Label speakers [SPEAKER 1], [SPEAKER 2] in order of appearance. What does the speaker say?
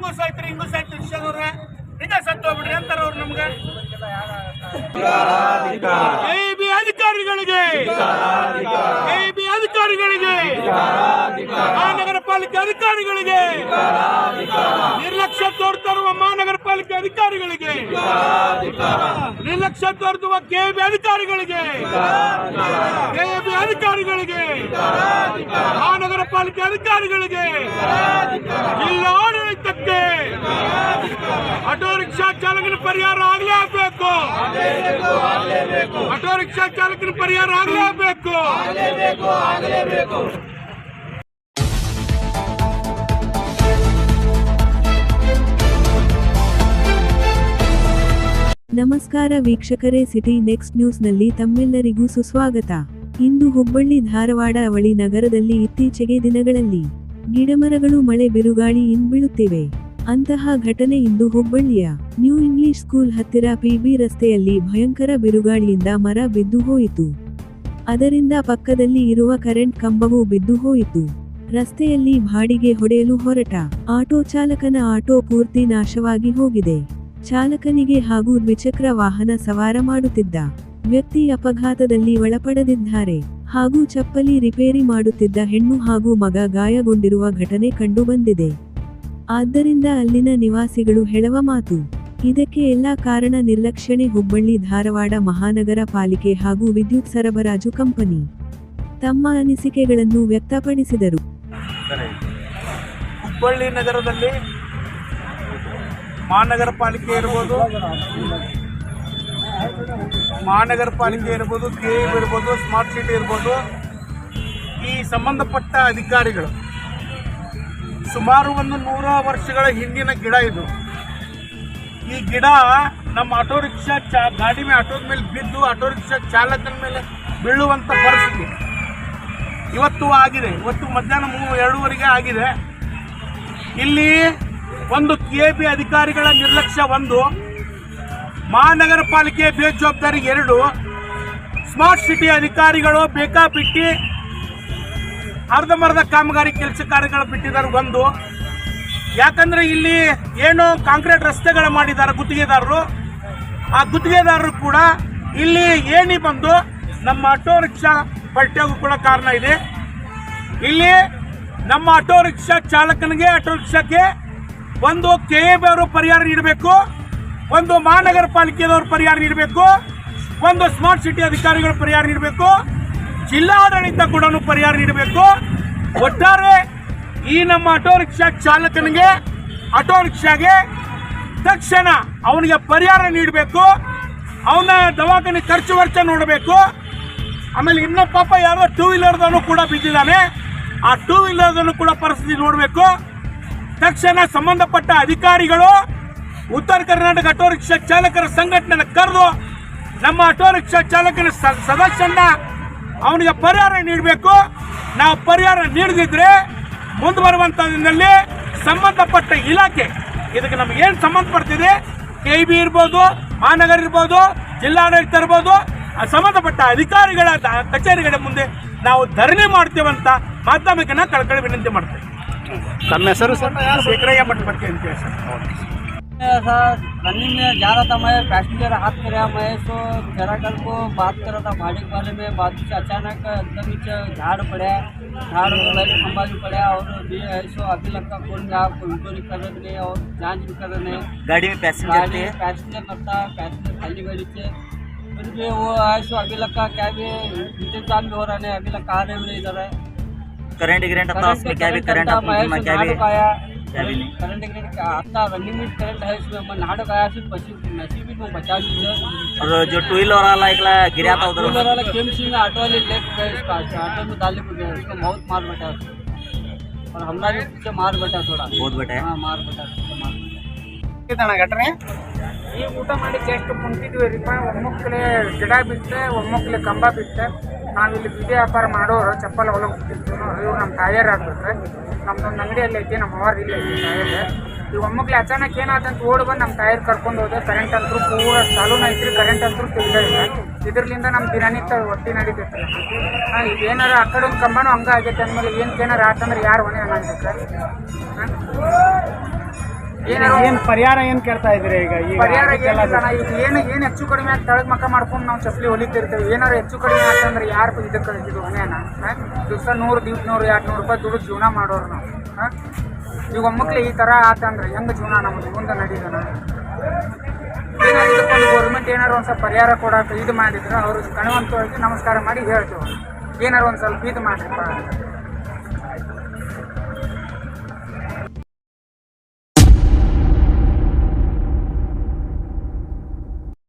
[SPEAKER 1] ಹಂಗೂ ಸಾಯ್ತ್ರಿ ಹಿಂಗೂ ಸಾಯ್ತ್ರಿ ರಿಕ್ಷಾದವ್ರ ನಿಜ ಸತ್ತು ಹೋಗ್ಬಿಡ್ರಿ ಅಂತಾರ ಅವ್ರು ನಮ್ಗೆ ಎ ಬಿ ಅಧಿಕಾರಿಗಳಿಗೆ ಎ ಬಿ ಅಧಿಕಾರಿಗಳಿಗೆ ಮಹಾನಗರ ಪಾಲಿಕೆ ಅಧಿಕಾರಿಗಳಿಗೆ ನಿರ್ಲಕ್ಷ್ಯ ತೋರ್ತಿರುವ ಮಹಾನಗರ ಪಾಲಿಕೆ ಅಧಿಕಾರಿಗಳಿಗೆ. ನಿರ್ಲಕ್ಷ್ಯ ತೋರಿಸುವ ಕೆಎಬಿ ಅಧಿಕಾರಿಗಳಿಗೆ. ಕೆಎಬಿ ಅಧಿಕಾರಿಗಳಿಗೆ. ಮಹಾನಗರ ಪಾಲಿಕೆ ಅಧಿಕಾರಿಗಳಿಗೆ. ಜಿಲ್ಲಾಡಳಿತಕ್ಕೆ ಆಟೋ ರಿಕ್ಷಾ ಚಾಲಕನ ಪರಿಹಾರ ಆಗಲೇಬೇಕು ಆಟೋ ರಿಕ್ಷಾ ಚಾಲಕನ ಪರಿಹಾರ ಆಗಲೇಬೇಕು
[SPEAKER 2] ನಮಸ್ಕಾರ ವೀಕ್ಷಕರೇ, ಸಿಟಿ ನೆಕ್ಸ್ಟ್ ನ್ಯೂಸ್ನಲ್ಲಿ ತಮ್ಮೆಲ್ಲರಿಗೂ ಸುಸ್ವಾಗತ. ಇಂದು ಹುಬ್ಬಳ್ಳಿ ಧಾರವಾಡ ಅವಳಿ ನಗರದಲ್ಲಿ ಇತ್ತೀಚೆಗೆ ದಿನಗಳಲ್ಲಿ ಗಿಡಮರಗಳು, ಮಳೆ, ಬಿರುಗಾಳಿ ಇನ್ಬೀಳುತ್ತಿವೆ ಅಂತಹ ಘಟನೆ ಇಂದು ಹುಬ್ಬಳ್ಳಿಯ ನ್ಯೂ ಇಂಗ್ಲಿಷ್ ಸ್ಕೂಲ್ ಹತ್ತಿರ ಪಿಬಿ ರಸ್ತೆಯಲ್ಲಿ ಭಯಂಕರ ಬಿರುಗಾಳಿಯಿಂದ ಮರ ಬಿದ್ದು ಹೋಯಿತು. ಅದರಿಂದ ಪಕ್ಕದಲ್ಲಿ ಇರುವ ಕರೆಂಟ್ ಕಂಬವೂ ಬಿದ್ದು ಹೋಯಿತು. ರಸ್ತೆಯಲ್ಲಿ ಬಾಡಿಗೆ ಹೊಡೆಯಲು ಹೊರಟ ಆಟೋ ಚಾಲಕನ ಆಟೋ ಪೂರ್ತಿ ನಾಶವಾಗಿ ಹೋಗಿದೆ. ಚಾಲಕನಿಗೆ ಹಾಗೂ ದ್ವಿಚಕ್ರ ವಾಹನ ಸವಾರ ಮಾಡುತ್ತಿದ್ದ ವ್ಯಕ್ತಿ ಅಪಘಾತದಲ್ಲಿ ಒಳಪಡದಿದ್ದಾರೆ ಹಾಗೂ ಚಪ್ಪಲಿ ರಿಪೇರಿ ಮಾಡುತ್ತಿದ್ದ ಹೆಣ್ಣು ಹಾಗೂ ಮಗ ಗಾಯಗೊಂಡಿರುವ ಘಟನೆ ಕಂಡುಬಂದಿದೆ. ಆದ್ದರಿಂದ ಅಲ್ಲಿನ ನಿವಾಸಿಗಳು ಹೇಳುವ ಮಾತು, ಇದಕ್ಕೆ ಎಲ್ಲಾ ಕಾರಣ ನಿರ್ಲಕ್ಷಣೆ ಹುಬ್ಬಳ್ಳಿ ಧಾರವಾಡ ಮಹಾನಗರ ಪಾಲಿಕೆ ಹಾಗೂ ವಿದ್ಯುತ್ ಸರಬರಾಜು ಕಂಪನಿ. ತಮ್ಮ ಅನಿಸಿಕೆಗಳನ್ನು ವ್ಯಕ್ತಪಡಿಸಿದರು.
[SPEAKER 1] ಹುಬ್ಬಳ್ಳಿ ನಗರದಲ್ಲಿ ಮಹಾನಗರ ಪಾಲಿಕೆ ಇರ್ಬೋದು. ಮಹಾನಗರ ಪಾಲಿಕೆ ಇರ್ಬೋದು, ಕೆ ಇರ್ಬೋದು, ಸ್ಮಾರ್ಟ್ ಸಿಟಿ ಇರ್ಬೋದು. ಈ ಸಂಬಂಧಪಟ್ಟ ಅಧಿಕಾರಿಗಳು ಸುಮಾರು ಒಂದು ನೂರ ವರ್ಷಗಳ ಹಿಂದಿನ ಗಿಡ ಇದು. ಈ ಗಿಡ ನಮ್ಮ ಆಟೋ ರಿಕ್ಷಾ ಚಾ, ಗಾಡಿ ಮೇಲೆ ಆಟೋದ ಮೇಲೆ ಬಿದ್ದು ಆಟೋ ರಿಕ್ಷಾ ಚಾಲಕನ ಮೇಲೆ ಬೀಳುವಂಥ ಪರಿಸ್ಥಿತಿ. ಇವತ್ತು ಆಗಿದೆ. ಇವತ್ತು ಮಧ್ಯಾಹ್ನ ಮೂ ಎರಡೂವರೆಗೆ ಆಗಿದೆ. ಇಲ್ಲಿ ಒಂದು ಕೆ ಬಿ ಅಧಿಕಾರಿಗಳ ನಿರ್ಲಕ್ಷ್ಯ ಒಂದು, ಮಹಾನಗರ ಪಾಲಿಕೆ ಬೇಜವಾಬ್ದಾರಿ ಎರಡು ಸ್ಮಾರ್ಟ್ ಸಿಟಿ ಅಧಿಕಾರಿಗಳು ಬೇಕಾಬಿಟ್ಟಿ ಅರ್ಧಂಬರ್ಧ ಕಾಮಗಾರಿ ಕೆಲಸ ಕಾರ್ಯಗಳು ಬಿಟ್ಟಿದ್ದಾರೆ ಒಂದು. ಯಾಕಂದ್ರೆ ಇಲ್ಲಿ ಏನು ಕಾಂಕ್ರೀಟ್ ರಸ್ತೆಗಳು ಮಾಡಿದ್ದಾರೆ ಗುತ್ತಿಗೆದಾರರು. ಆ ಗುತ್ತಿಗೆದಾರರು ಕೂಡ ಇಲ್ಲಿ ಏಣಿ ಬಂದು ನಮ್ಮ ಆಟೋ ರಿಕ್ಷಾ ಪಲ್ಟಿಯಾಗೂ ಕೂಡ ಕಾರಣ ಇದೆ. ಇಲ್ಲಿ ನಮ್ಮ ಆಟೋ ರಿಕ್ಷಾ ಚಾಲಕನಿಗೆ, ಆಟೋ ರಿಕ್ಷಾಕ್ಕೆ ಒಂದು ಕೆ ಅವರು ಪರಿಹಾರ ನೀಡಬೇಕು, ಒಂದು ಮಹಾನಗರ ಪಾಲಿಕೆಯವರು ಪರಿಹಾರ ನೀಡಬೇಕು, ಒಂದು ಸ್ಮಾರ್ಟ್ ಸಿಟಿ ಅಧಿಕಾರಿಗಳು ಪರಿಹಾರ ನೀಡಬೇಕು, ಜಿಲ್ಲಾಡಳಿತ ಕೂಡ ಪರಿಹಾರ ನೀಡಬೇಕು. ಒಟ್ಟಾರೆ ಈ ನಮ್ಮ ಆಟೋ ರಿಕ್ಷಾ ಚಾಲಕನಿಗೆ, ಆಟೋ ರಿಕ್ಷಾಗೆ ತಕ್ಷಣ ಅವನಿಗೆ ಪರಿಹಾರ ನೀಡಬೇಕು. ಅವನ ದವಾಖಾನೆ ಖರ್ಚು ವೆಚ್ಚ ನೋಡಬೇಕು. ಆಮೇಲೆ ಇನ್ನೂ ಪಾಪ ಯಾರೋ ಟೂ ವೀಲರ್ದವನು ಕೂಡ ಬಿದ್ದಿದ್ದಾನೆ. ಆ ಟೂ ವೀಲರ್ದನ್ನು ಕೂಡ ಪರಿಸ್ಥಿತಿ ನೋಡಬೇಕು. ತಕ್ಷಣ ಸಂಬಂಧಪಟ್ಟ ಅಧಿಕಾರಿಗಳು, ಉತ್ತರ ಕರ್ನಾಟಕ ಆಟೋ ರಿಕ್ಷಾ ಚಾಲಕರ ಸಂಘಟನೆ ಕರೆದು, ನಮ್ಮ ಆಟೋ ರಿಕ್ಷಾ ಚಾಲಕನ ಸದಸ್ಯನ ಅವನಿಗೆ ಪರಿಹಾರ ನೀಡಬೇಕು. ನಾವು ಪರಿಹಾರ ನೀಡದಿದ್ರೆ ಮುಂದೆ ಬರುವಂತ ದಿನದಲ್ಲಿ ಸಂಬಂಧಪಟ್ಟ ಇಲಾಖೆ, ಇದಕ್ಕೆ ನಮ್ಗೆ ಏನು ಸಂಬಂಧಪಡ್ತಿದೆ ಕೆ ಬಿ ಇರ್ಬೋದು, ಮಹಾನಗರ ಇರ್ಬೋದು, ಜಿಲ್ಲಾಡಳಿತ ಇರ್ಬೋದು ಸಂಬಂಧಪಟ್ಟ ಅಧಿಕಾರಿಗಳ ಕಚೇರಿಗಳ ಮುಂದೆ ನಾವು ಧರಣಿ ಮಾಡ್ತೇವಂತ ಮಾಧ್ಯಮಕ್ಕೆ ನಾ ಕಳ್ಕೊಳ್ಳಿ ವಿನಂತಿ ಮಾಡ್ತೇವೆ
[SPEAKER 3] ತಮ್ಮ ಹೆಸರು ಸರ್
[SPEAKER 1] ಶೇಖರಯ್ಯ ಮಠಪತಿ ಅಂತ ಹೇಳಿ ಸರ್
[SPEAKER 4] ऐसा रनिंग में जा रहा था मैं पैसेंजर हाथ कराया मैं तो जरा कल को बात कर रहा था भाड़े के बारे में बात से अचानक एकदम नीचे झाड़ पड़ा झाड़ लाइट खंबा भी पड़ा और भी है सो अभी लगता कौन गया कोई इंक्वायरी कर रहे नहीं और जांच भी कर रहे नहीं
[SPEAKER 3] गाड़ी में पैसेंजर
[SPEAKER 4] गाड़ी
[SPEAKER 3] थे
[SPEAKER 4] पैसेंजर लगता पैसेंजर खाली गाड़ी से फिर भी वो है सो अभी लगता क्या भी इंतजाम भी हो रहा नहीं अभी लगता आ रहे भी नहीं इधर है
[SPEAKER 3] करंट गिरेंट अपना उसमें क्या भी करंट
[SPEAKER 4] करंट
[SPEAKER 3] अपना में क्या भी
[SPEAKER 4] आया
[SPEAKER 3] क्या भी नहीं
[SPEAKER 4] करंट गिरंट का आता रनिंग में करंट है इसमें मैं नाटक आया फिर पची नसीब भी मैं बचा ली है
[SPEAKER 3] और जो टू व्हीलर वाला एक ला गिरा था उधर
[SPEAKER 4] उधर वाला केम सिंह ऑटो वाले लेट गए इसका ऑटो में डाले को गया उसको बहुत मार बैठा उसको और हमारा भी पीछे मार बैठा थोड़ा
[SPEAKER 3] बहुत बेटा है
[SPEAKER 4] हाँ मार बैठा पीछे मार बैठा
[SPEAKER 1] ಘಟನೆ ಈಗ ಊಟ ಮಾಡಿ ಜಸ್ಟ್ ಕುಂತಿದ್ವಿ ರೀಪ ಒಮ್ಮಕ್ಕಲೆ ಗಿಡ ಬಿತ್ತೆ ಒಮ್ಮಕ್ಕಲೆ ಕಂಬ ಬಿತ್ತೆ ನಾವಿಲ್ಲಿ ಬೀದಿ ವ್ಯಾಪಾರ ಮಾಡೋರು ಚಪ್ಪಲ್ ಹೊಲಕ್ಕೆ ಹೋಗ್ತಿರ್ತೀವಿ ಇವ್ರು ನಮ್ಮ ತಾಯರ್ ಆಗ್ಬಿಟ್ರೆ. ನಮ್ದೊಂದು ಅಂಗಡಿಯಲ್ಲಿ ಐತಿ ನಮ್ಮ ಅವ್ರ ಇಲ್ಲ ಐತಿ ತಾಯರ್. ಈಗ ಒಮ್ಮಕ್ಲೆ ಅಚಾನಕ್ ಏನಾದಂತ ಓಡ್ ಬಂದು ನಮ್ಮ ತಾಯರ್ ಕರ್ಕೊಂಡು ಹೋದೆ ಕರೆಂಟ್ ಅಂತೂ ಪೂರ ಚಾಲೂನ ಐತ್ರಿ ಕರೆಂಟ್ ಅಂತೂ ತೆಗ್ದೇ ಇಲ್ಲ. ನಮ್ಮ ದಿನನಿತ್ಯ ಒಟ್ಟಿ ನಡೀತೈತ್ರಿ ಹಾಂ, ಈಗ ಏನಾರ ಆ ಕಡೆ ಒಂದು ಕಂಬನೂ ಹಂಗ ಆಗೈತೆ ಅಂದ್ಮೇಲೆ ಏನಕ್ಕೆ ಏನಾರ ಆತಂದ್ರೆ ಯಾರು ಹೊಣೆ ಅನ್ನಂತೈತೆ ಏನ್ ಪರಿಹಾರ ಏನ್ ಕೇಳ್ತಾ ಇದ್ರಿ ಈಗ? ಈಗ
[SPEAKER 5] ಪರಿಹಾರ ಏನಿಲ್ಲ ನಾ ಈಗ ಏನು ಏನು ಹೆಚ್ಚು ಕಡಿಮೆ ಆಗಿ ತಳಗ್ ಮಕ್ಕ ಮಾಡ್ಕೊಂಡು ನಾವು ಚಪ್ಪಲಿ ಹೊಲಿತಿರ್ತೇವೆ. ಏನಾರು ಹೆಚ್ಚು ಕಡಿಮೆ ಆಗ್ತಂದ್ರೆ ಯಾರು ಇದಕ್ಕೆ ಇದು ಹೊಣೆನ ದಿವಸ ನೂರು ದಿವ್ಸ ನೂರು ಎರಡು ನೂರು ರೂಪಾಯಿ ದುಡ್ಡು ಜೀವನ ಮಾಡೋರು ನಾವು. ಹಾಂ? ಈಗ ಒಮ್ಮಕ್ಳು ಈ ಥರ ಆತಂದ್ರೆ ಹೆಂಗೆ ಜೀವನ ನಮ್ಮ ಮುಂದೆ ನಡೀತಾನ ಏನಾರು ಗೌರ್ಮೆಂಟ್ ಏನಾರು ಒಂದು ಸ್ವಲ್ಪ ಪರಿಹಾರ ಕೊಡಕ್ಕೆ ಇದು ಮಾಡಿದ್ರೆ ಅವ್ರಿಗೆ ಕಣವಂತವಾಗಿ ನಮಸ್ಕಾರ ಮಾಡಿ ಹೇಳ್ತೇವೆ. ಏನಾರು ಒಂದು ಸ್ವಲ್ಪ ಇದು ಮಾಡಿರಪ್ಪ.